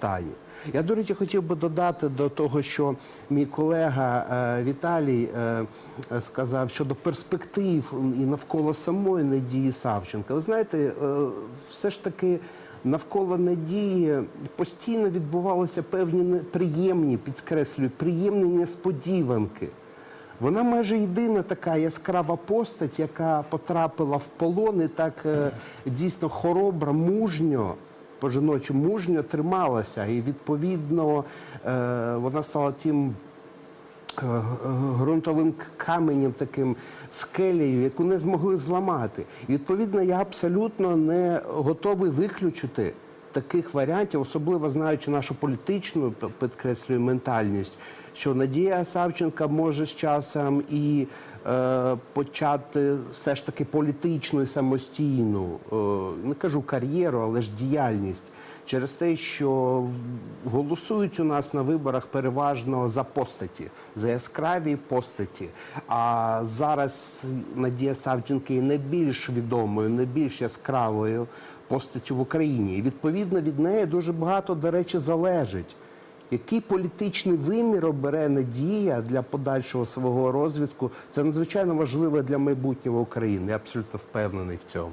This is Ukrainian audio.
стані. Я, до речі, хотів би додати до того, що мій колега е, Віталій е, е, сказав щодо перспектив і навколо самої Надії Савченка. Ви знаєте, все ж таки навколо Надії постійно відбувалися певні неприємні, підкреслюю, приємні несподіванки. Вона майже єдина така яскрава постать, яка потрапила в полон і так дійсно хоробра, мужньо, по жіночу мужньо трималася. І відповідно е, вона стала тим е, е, каменем, таким скелею, яку не змогли зламати. І відповідно я абсолютно не готовий виключити таких варіантів, особливо знаючи нашу політичну, підкреслюю, ментальність, що Надія Савченка може з часом і е, почати все ж таки політичну і самостійну, е, не кажу кар'єру, але ж діяльність. Через те, що голосують у нас на виборах переважно за постаті, за яскраві постаті. А зараз Надія Савченко є найбільш відомою, найбільш яскравою постаттю в Україні. І відповідно від неї дуже багато, до речі, залежить. Який політичний вимір обере Надія для подальшого свого розвитку, це надзвичайно важливо для майбутнього України. Я абсолютно впевнений в цьому.